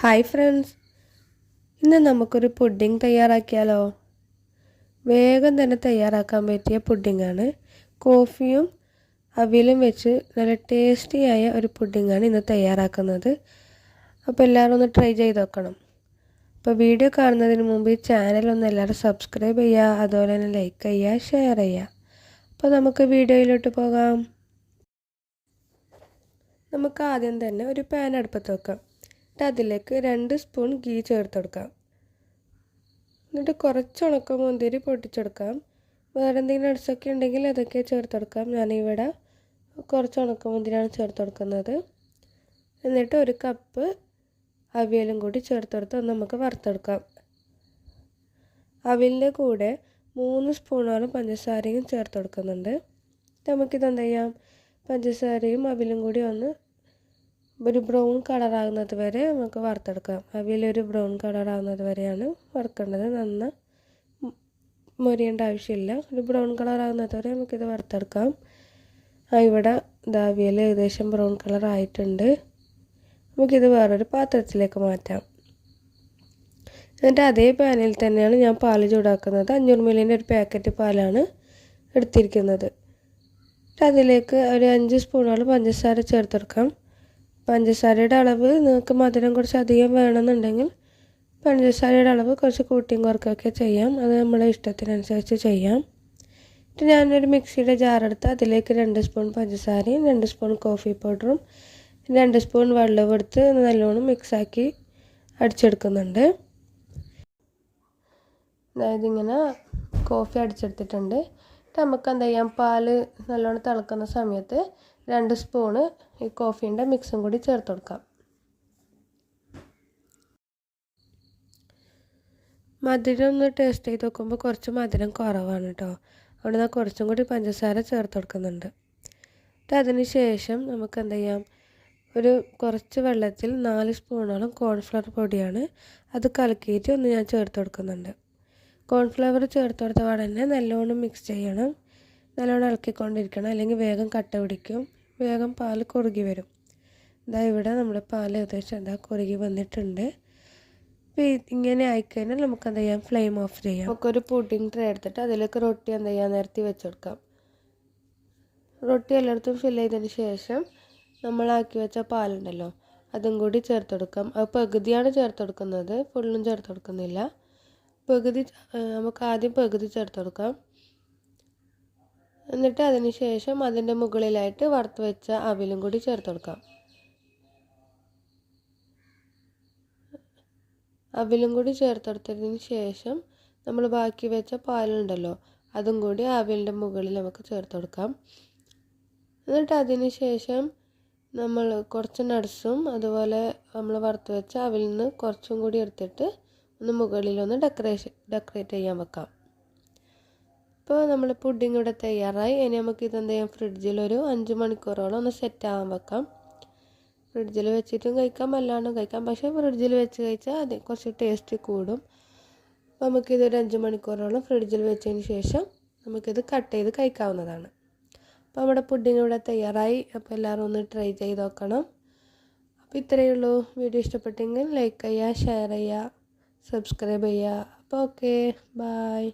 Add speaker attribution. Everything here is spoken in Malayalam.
Speaker 1: ഹായ് ഫ്രണ്ട്സ് ഇന്ന് നമുക്കൊരു പുഡിംഗ് തയ്യാറാക്കിയാലോ? വേഗം തന്നെ തയ്യാറാക്കാൻ പറ്റിയ പുഡിങ്ങാണ് കോഫിയും അവിലും വെച്ച് നല്ല ടേസ്റ്റിയായ ഒരു പുഡിങ്ങാണ് ഇന്ന് തയ്യാറാക്കുന്നത്. അപ്പോൾ എല്ലാവരും ഒന്ന് ട്രൈ ചെയ്ത് നോക്കണം. അപ്പോൾ വീഡിയോ കാണുന്നതിന് മുമ്പ് ഈ ചാനൽ ഒന്ന് എല്ലാവരും സബ്സ്ക്രൈബ് ചെയ്യുക അതുപോലെ തന്നെ ലൈക്ക് ചെയ്യുക ഷെയർ ചെയ്യുക. അപ്പോൾ നമുക്ക് വീഡിയോയിലോട്ട് പോകാം. നമുക്ക് ആദ്യം തന്നെ ഒരു പാൻ അടുപ്പത്ത് വെക്കാം. എന്നിട്ട് അതിലേക്ക് രണ്ട് സ്പൂൺ ഗീ ചേർത്ത് കൊടുക്കാം. എന്നിട്ട് കുറച്ച് ഉണക്ക മുന്തിരി പൊട്ടിച്ചെടുക്കാം വേറെ എന്തെങ്കിലും അടിച്ചൊക്കെ ഉണ്ടെങ്കിൽ അതൊക്കെ ചേർത്ത് കൊടുക്കാം. ഞാനിവിടെ കുറച്ച് ഉണക്കമുന്തിരിയാണ് ചേർത്ത് കൊടുക്കുന്നത്. എന്നിട്ട് ഒരു കപ്പ് അവിയലും കൂടി ചേർത്തെടുത്ത് നമുക്ക് വറുത്തെടുക്കാം. അവിലിന്റെ കൂടെ മൂന്ന് സ്പൂണോളം പഞ്ചസാരയും ചേർത്ത് കൊടുക്കുന്നുണ്ട്. നമുക്കിത് എന്ത് ചെയ്യാം? പഞ്ചസാരയും അവിലും കൂടി ഒന്ന് ഒരു ബ്രൗൺ കളറാകുന്നത് വരെ നമുക്ക് വറുത്തെടുക്കാം. അവിയിലൊരു ബ്രൗൺ കളറാകുന്നത് വരെയാണ് വറുക്കേണ്ടത്. നന്ന മൊരിയേണ്ട ആവശ്യമില്ല. ഒരു ബ്രൗൺ കളർ കളറാകുന്നത് വരെ നമുക്കിത് വറുത്തെടുക്കാം. ആ ഇവിടെ ദാവിയൽ ഏകദേശം ബ്രൗൺ കളർ ആയിട്ടുണ്ട്. നമുക്കിത് വേറൊരു പാത്രത്തിലേക്ക് മാറ്റാം. എന്നിട്ട് അതേ പാനിൽ തന്നെയാണ് ഞാൻ പാൽ ചൂടാക്കുന്നത്. അഞ്ഞൂറ് മില്ലിന്റെ ഒരു പാക്കറ്റ് പാലാണ് എടുത്തിരിക്കുന്നത്. അതിലേക്ക് ഒരു അഞ്ച് സ്പൂണോളം പഞ്ചസാര ചേർത്തെടുക്കാം. പഞ്ചസാരയുടെ അളവ് നിങ്ങൾക്ക് മധുരം കുറച്ച് അധികം വേണമെന്നുണ്ടെങ്കിൽ പഞ്ചസാരയുടെ അളവ് കുറച്ച് കൂട്ടിയും കുറക്കൊക്കെ ചെയ്യാം. അത് നമ്മളെ ഇഷ്ടത്തിനനുസരിച്ച് ചെയ്യാം. എന്നിട്ട് ഞാനൊരു മിക്സിയുടെ ജാറെടുത്ത് അതിലേക്ക് രണ്ട് സ്പൂൺ പഞ്ചസാരയും രണ്ട് സ്പൂൺ കോഫി പൗഡറും രണ്ട് സ്പൂൺ വെള്ളവും എടുത്ത് നല്ലോണം മിക്സാക്കി അടിച്ചെടുക്കുന്നുണ്ട്. അതായത് ഇങ്ങനെ കോഫി അടിച്ചെടുത്തിട്ടുണ്ട്. നമുക്ക് എന്താ ചെയ്യാം? പാൽ നല്ലോണം തിളക്കുന്ന സമയത്ത് രണ്ട് സ്പൂണ് ഈ കോഫീന്റെ മിക്സും കൂടി ചേർത്ത് കൊടുക്കാം. മധുരം ഒന്ന് ടേസ്റ്റ് ചെയ്ത് നോക്കുമ്പോൾ കുറച്ച് മധുരം കുറവാണ് കേട്ടോ. അതുകൊണ്ട് ഞാൻ കുറച്ചും കൂടി പഞ്ചസാര ചേർത്ത് കൊടുക്കുന്നുണ്ട്. എന്നിട്ട് അതിന് ശേഷം നമുക്ക് എന്ത് ചെയ്യാം? ഒരു കുറച്ച് വെള്ളത്തിൽ നാല് സ്പൂണോളം കോൺഫ്ലവർ പൊടിയാണ് അത് കലക്കിയിട്ട് ഒന്ന് ഞാൻ ചേർത്ത് കൊടുക്കുന്നുണ്ട്. കോൺഫ്ലവർ ചേർത്ത് കൊടുത്ത ഉടനെ നല്ലോണം മിക്സ് ചെയ്യണം. നല്ലോണം ഇളക്കിക്കൊണ്ടിരിക്കണം. അല്ലെങ്കിൽ വേഗം കട്ട പിടിക്കും. വേഗം പാൽ കുറുകി വരും. ഇതാ ഇവിടെ നമ്മുടെ പാൽ ഏകദേശം എന്താ കുറുകി വന്നിട്ടുണ്ട്. അപ്പോൾ ഇങ്ങനെ ആയിക്കഴിഞ്ഞാൽ നമുക്ക് എന്താ ചെയ്യാം? ഫ്ലെയിം ഓഫ് ചെയ്യാം. നമുക്കൊരു പുഡിംഗ് ട്രേ എടുത്തിട്ട് അതിലേക്ക് റൊട്ടി എന്താ ചെയ്യാൻ നിരത്തി വെച്ചെടുക്കാം. റൊട്ടി എല്ലായിടത്തും ഫില്ല് ചെയ്തതിന് ശേഷം നമ്മളാക്കി വെച്ച പാലുണ്ടല്ലോ അതും കൂടി ചേർത്ത് കൊടുക്കാം അത് പകുതിയാണ് ചേർത്ത് കൊടുക്കുന്നത് ഫുള്ളും ചേർത്ത് കൊടുക്കുന്നില്ല പകുതി നമുക്ക് ആദ്യം പകുതി ചേർത്ത് കൊടുക്കാം എന്നിട്ട് അതിന് ശേഷം അതിന്റെ മുകളിലായിട്ട് വറുത്ത് വെച്ച അവിലും കൂടി ചേർത്ത് കൊടുക്കാം. അവിലും കൂടി ചേർത്തെടുത്തതിന് ശേഷം നമ്മൾ ബാക്കി വെച്ച പാലുണ്ടല്ലോ അതും കൂടി അവിലിന്റെ മുകളിൽ നമുക്ക് ചേർത്ത് കൊടുക്കാം. എന്നിട്ട് അതിന് ശേഷം നമ്മൾ കുറച്ച് നട്സും അതുപോലെ നമ്മൾ വറുത്ത് വെച്ച അവിൽ നിന്ന് കുറച്ചും കൂടി എടുത്തിട്ട് ഒന്ന് മുകളിലൊന്ന് ഡെക്കറേഷൻ ഡെക്കറേറ്റ് ചെയ്യാൻ വെക്കാം. ഇപ്പോൾ നമ്മൾ പുഡിംഗ് ഇവിടെ തയ്യാറായി. ഇനി നമുക്ക് ഇതെന്ത് ചെയ്യാം? ഫ്രിഡ്ജിൽ ഒരു അഞ്ച് മണിക്കൂറോളം ഒന്ന് സെറ്റ് ആവാൻ വെക്കാം. ഫ്രിഡ്ജിൽ വെച്ചിട്ടും കഴിക്കാം അല്ലാണ്ടും കഴിക്കാം. പക്ഷേ ഫ്രിഡ്ജിൽ വെച്ച് കഴിച്ചാൽ അത് കുറച്ച് ടേസ്റ്റ് കൂടും. നമുക്കിതൊരു അഞ്ച് മണിക്കൂറോളം ഫ്രിഡ്ജിൽ വെച്ചതിന് ശേഷം നമുക്കിത് കട്ട് ചെയ്ത് കഴിക്കാവുന്നതാണ്. അപ്പോൾ നമ്മുടെ പുഡിംഗ് ഇവിടെ തയ്യാറായി. അപ്പോൾ എല്ലാവരും ഒന്ന് ട്രൈ ചെയ്ത് നോക്കണം. അപ്പോൾ ഇത്രയേ ഉള്ളൂ. വീഡിയോ ഇഷ്ടപ്പെട്ടെങ്കിൽ ലൈക്ക് ചെയ്യുക ഷെയർ ചെയ്യുക സബ്സ്ക്രൈബ് ചെയ്യുക. അപ്പോൾ ഓക്കെ ബായ്